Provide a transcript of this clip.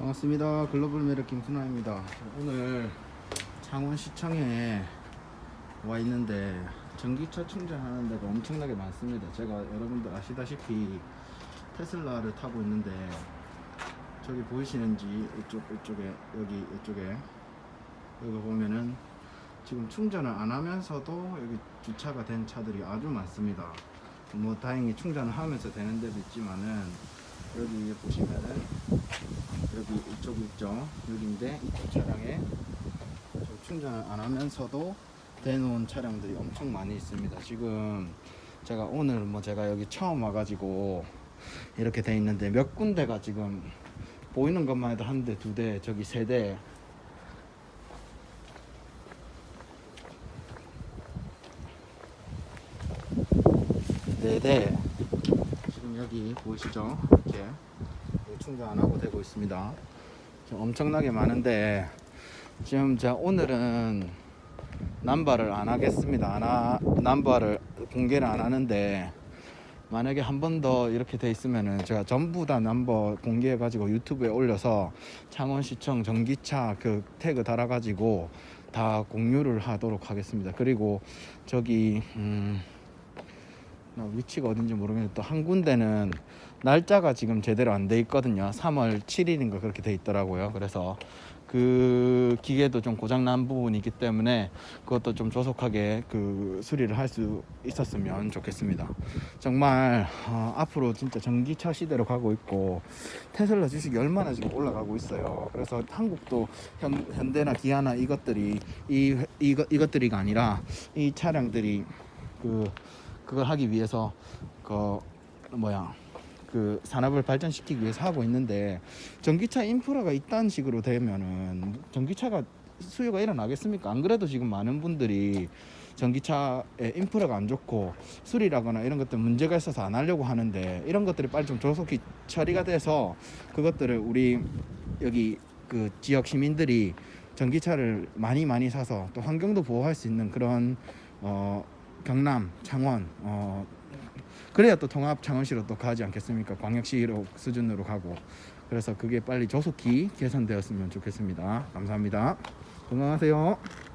반갑습니다. 글로벌 매력 김순아입니다. 오늘 창원시청에 와 있는데 전기차 충전하는 데가 엄청나게 많습니다. 제가 여러분들 아시다시피 테슬라를 타고 있는데 저기 보이시는지 이쪽 이쪽에 여기 이쪽에 여기 보면은 지금 충전을 안 하면서도 여기 주차가 된 차들이 아주 많습니다. 뭐 다행히 충전을 하면서 되는 데도 있지만은 여기 보시면은 여기 이쪽 있죠 여기인데 이쪽 차량에 좀 충전을 안 하면서도 대놓은 차량들이 엄청 많이 있습니다 지금 제가 오늘 뭐 제가 여기 처음 와가지고 이렇게 돼 있는데 몇 군데가 지금 보이는 것만 해도 한 대, 두 대, 저기 세 대. 네 대. 지금 여기 보이시죠? 이렇게 충전 안 하고 되고 있습니다. 엄청나게 많은데 지금 제가 오늘은 남발을 안 하겠습니다. 안 하, 남발을 공개를 안 하는데 만약에 한 번 더 이렇게 돼 있으면은 제가 전부 다 넘버 공개해 가지고 유튜브에 올려서 창원시청 전기차 그 태그 달아 가지고 다 공유를 하도록 하겠습니다. 그리고 저기 음나 위치가 어딘지 모르겠는데 또 한 군데는 날짜가 지금 제대로 안 돼 있거든요. 3월 7일인가 그렇게 돼 있더라고요. 그래서 그 기계도 좀 고장 난 부분이 있기 때문에 그것도 좀 조속하게 그 수리를 할 수 있었으면 좋겠습니다. 정말 어, 앞으로 진짜 전기차 시대로 가고 있고 테슬라 주식이 얼마나 지금 올라가고 있어요. 그래서 한국도 현, 현대나 기아나 이것들이 이 이거 이것들이가 아니라 이 차량들이 그 그걸 하기 위해서 그 뭐야 그 산업을 발전시키기 위해서 하고 있는데 전기차 인프라가 이딴 식으로 되면은 전기차가 수요가 일어나겠습니까? 안 그래도 지금 많은 분들이 전기차의 인프라가 안 좋고 수리라거나 이런 것들 문제가 있어서 안 하려고 하는데 이런 것들이 빨리 좀 조속히 처리가 돼서 그것들을 우리 여기 그 지역 시민들이 전기차를 많이 많이 사서 또 환경도 보호할 수 있는 그런 어 경남, 창원 어 그래야 또 통합 창원시로 또 가지 않겠습니까? 광역시로 수준으로 가고 그래서 그게 빨리 조속히 개선되었으면 좋겠습니다. 감사합니다. 건강하세요.